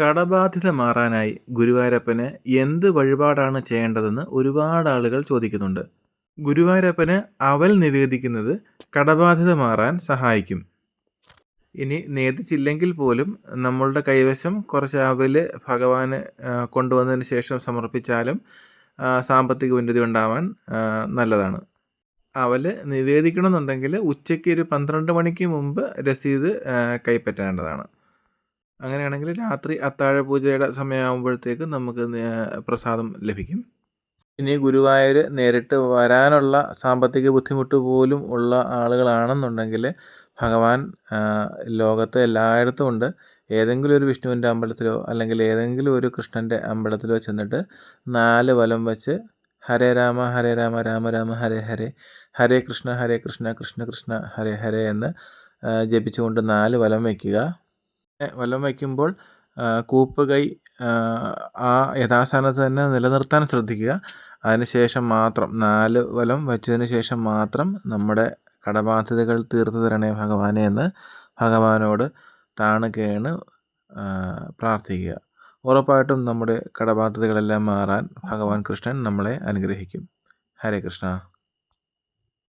കടബാധ്യത മാറാനായി ഗുരുവായൂരപ്പന് എന്ത് വഴിപാടാണ് ചെയ്യേണ്ടതെന്ന് ഒരുപാട് ആളുകൾ ചോദിക്കുന്നുണ്ട്. ഗുരുവായൂരപ്പന് അവൽ നിവേദിക്കുന്നത് കടബാധ്യത മാറാൻ സഹായിക്കും. ഇനി നേദിച്ചില്ലെങ്കിൽ പോലും നമ്മളുടെ കൈവശം കുറച്ച് അവൽ ഭഗവാന് കൊണ്ടുവന്നതിന് ശേഷം സമർപ്പിച്ചാലും സാമ്പത്തിക ഉന്നതി ഉണ്ടാവാൻ നല്ലതാണ്. അവൽ നിവേദിക്കണമെന്നുണ്ടെങ്കിൽ ഉച്ചയ്ക്ക് ഒരു പന്ത്രണ്ട് മണിക്ക് മുമ്പ് രസീത് കൈപ്പറ്റേണ്ടതാണ് അങ്ങനെയാണെങ്കിൽ രാത്രി അത്താഴ പൂജയുടെ സമയമാകുമ്പോഴത്തേക്ക് നമുക്ക് പ്രസാദം ലഭിക്കും. ഇനി ഗുരുവായൂർ നേരിട്ട് വരാനുള്ള സാമ്പത്തിക ബുദ്ധിമുട്ട് പോലും ഉള്ള ആളുകളാണെന്നുണ്ടെങ്കിൽ ഭഗവാൻ ലോകത്ത് എല്ലായിടത്തും ഉണ്ട്. ഏതെങ്കിലും ഒരു വിഷ്ണുവിന്റെ അമ്പലത്തിലോ അല്ലെങ്കിൽ ഏതെങ്കിലും ഒരു കൃഷ്ണന്റെ അമ്പലത്തിലോ ചെന്നിട്ട് നാല് വലം വെച്ച് ഹരേ രാമ ഹരേ രാമ രാമ രാമ ഹരേ ഹരേ ഹരേ കൃഷ്ണ ഹരേ കൃഷ്ണ കൃഷ്ണ കൃഷ്ണ ഹരേ ഹരേ എന്ന് ജപിച്ചുകൊണ്ട് നാല് വലം വയ്ക്കുക. വലം വയ്ക്കുമ്പോൾ കൂപ്പ് കൈ ആ യഥാസ്ഥാനത്ത് തന്നെ നിലനിർത്താൻ ശ്രദ്ധിക്കുക. അതിനുശേഷം മാത്രം നാല് വലം വച്ചതിന് ശേഷം മാത്രം നമ്മുടെ കടബാധ്യതകൾ തീർത്തു തരണേ ഭഗവാനെ എന്ന് ഭഗവാനോട് താണുകയാണ് പ്രാർത്ഥിക്കുക. ഉറപ്പായിട്ടും നമ്മുടെ കടബാധ്യതകളെല്ലാം മാറാൻ ഭഗവാൻ കൃഷ്ണൻ നമ്മളെ അനുഗ്രഹിക്കും. ഹരേ കൃഷ്ണ.